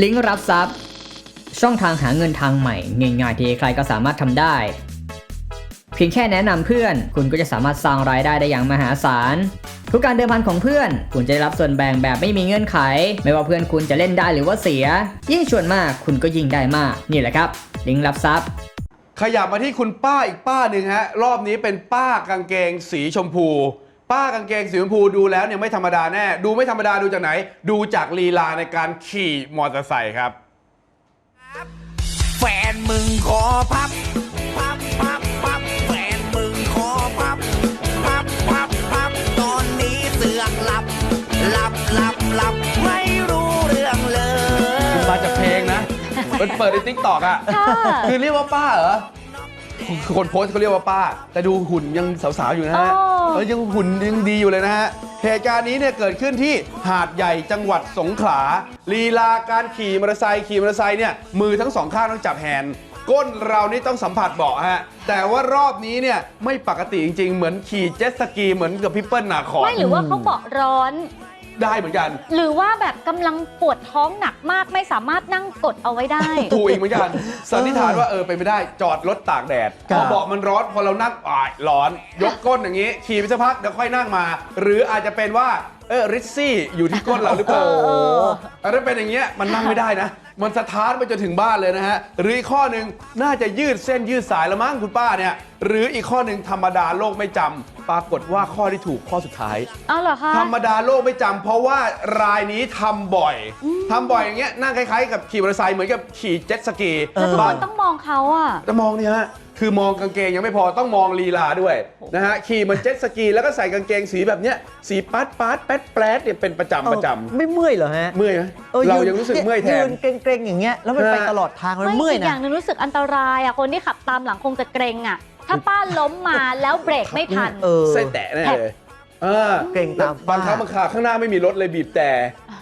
ลิงก์รับทรัพย์ ช่องทางหาเงินทางใหม่ง่ายๆที่ใครก็สามารถทำได้ เพียงแค่แนะนำเพื่อน คุณก็จะสามารถสร้างรายได้ได้อย่างมหาศาลทุกการเดิมพันของเพื่อน คุณจะได้รับส่วนแบ่งแบบไม่มีเงื่อนไข ไม่ว่าเพื่อนคุณจะเล่นได้หรือว่าเสีย ยิ่งชวนมากคุณก็ยิ่งได้มาก นี่แหละครับ ลิงก์รับทรัพย์ ขยับมาที่คุณป้าอีกป้าหนึ่งฮะ รอบนี้เป็นป้ากางเกงสีชมพู ป้ากางเกงสีชมพูดูแล้วเนี่ยไม่ธรรมดาแน่ ดูไม่ธรรมดาดูจากไหน ดูจากลีลาในการขี่มอเตอร์ไซค์ครับ แฟนมึงขอพับพับพับพับแฟนมึงขอพับพับพับพับตอนนี้เสือกหลับหลับหลับหลับไม่รู้เรื่องเลยมาจากเพลงนะ มันเปิดในทิกตอกอะ คือเรียกว่าป้าเหรอคือคนโพสต์เขาเรียกว่าป้า แต่ดูหุ่นยังสาวๆอยู่นะฮะ อ๋อ เออยังหุ่นยังดีอยู่เลยนะฮะ เหตุการณ์นี้เนี่ยเกิดขึ้นที่หาดใหญ่จังหวัดสงขลา ลีลาการขี่มอเตอร์ไซค์ขี่มอเตอร์ไซค์เนี่ยมือทั้งสองข้างต้องจับแฮนด์ก้นเรานี่ต้องสัมผัสเบาะฮะ แต่ว่ารอบนี้เนี่ยไม่ปกติจริงๆ เหมือนขี่เจ็ตสกีเหมือนกับพี่เปิ้ลนาคอนไม่หรือว่าเขาเบาะร้อน ได้เหมือนกัน หรือว่าแบบกำลังปวดท้องหนักมากไม่สามารถนั่งกดเอาไว้ได้ ถูกอีกเหมือนกัน สันนิษฐานว่าเออเป็นไม่ได้จอดรถตากแดดครัพบอเบาะมันร้อนพอเรานั่งอ่ายร้อน ยกก้นอย่างนี้ ขี่ไปสักพักเดี๋ยวค่อยนั่งมา หรืออาจจะเป็นว่า เออริซซี่อยู่ที่ก้นเราหรือเปล่าเออเอออันนั้นเป็นอย่างเงี้ยมันนั่งไม่ได้นะ มันสถานไปจนถึงบ้านเลยนะฮะ หรืออีกข้อหนึ่งน่าจะยืดเส้นยืดสายละมั้งคุณป้าเนี่ย หรืออีกข้อหนึ่งธรรมดาโลกไม่จำปรากฏว่าข้อที่ถูกข้อสุดท้าย เอาเหรอคะ ธรรมดาโลกไม่จำเพราะว่ารายนี้ทำบ่อยทำบ่อยอย่างเงี้ยนั่งคล้ายๆ กับขี่มอเตอร์ไซค์เหมือนกับขี่เจ็ตสกีแล้วทุกบาคงนต้องมองเขาอะ จะมองเนี่ยฮะคือมองกางเกงยังไม่พอต้องมองลีลาด้วยนะฮะขี่เหมือนเจ็ตสกีแล้วก็ใส่กางเกงสีแบบเนี้ยสีปัดปัดแป๊ดแป๊ดเนี่ยเป็นประจำประจเออไม่เมื่อยเหรอฮะำเมื่อยไหมออเรายังรู้สึกเมื่อยแทนยืนเกรงๆอย่างเงี้ยแล้วมันฮะไปตลอดทางมันไม่เมื่อยอีกอนะย่างหนึงรู้สึกอันตรายอะคนที่ขับตามหลังคงจะเกรงอะถ้าป้าล้มมาแล้วเบรกไม่ทันเออไส้แตะแน่เลย เออเกรงตามบางครั้งบางคราข้างหน้าไม่มีรถเลยบีบแต่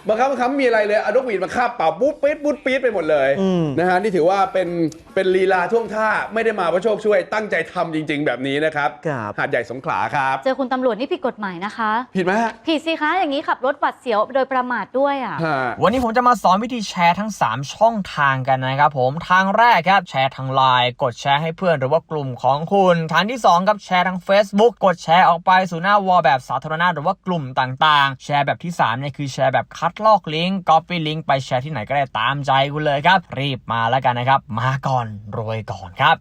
บางครั้งบางครั้งไม่มีอะไรเลยเอานกหวีดมาคาบเป่าปุ๊บปี๊ดปุ๊บปี๊ดไปหมดเลยอืมนะฮะนี่ถือว่าเป็นเป็นลีลาท่วงท่าไม่ได้มาเพราะโชคช่วยตั้งใจทำจริง ๆ แบบนี้นะครับครับหาดใหญ่สงขลาครับ เจอคุณตำรวจนี่ผิดกฎหมายนะคะ ผิดไหมฮะผิดสิคะอย่างนี้ขับรถหวัดเสียวโดยประมาทด้วยอะ ฮะวันนี้ผมจะมาสอนวิธีแชร์ทั้ง 3 ช่องทางกันนะครับผมทางแรกครับแชร์ทางไลน์กดแชร์ให้เพื่อนหรือว่ากลุ่มของคุณ ทางที่ 2 ครับแชร์ทาง Facebook กดแชร์ออกไปสู่หน้าวอลแบบสาธารณะหรือว่ากลุ่มต่างๆ แชร์แบบที่3เนี่ยคือแชร์แบบคัดลอกลิงก์ก๊อปปี้ลิงก์ไปแชร์ที่ไหนก็ได้ตามใจคุณเลยครับ รีบมาแล้วกันนะครับ มาก่อนรวยก่อนครับ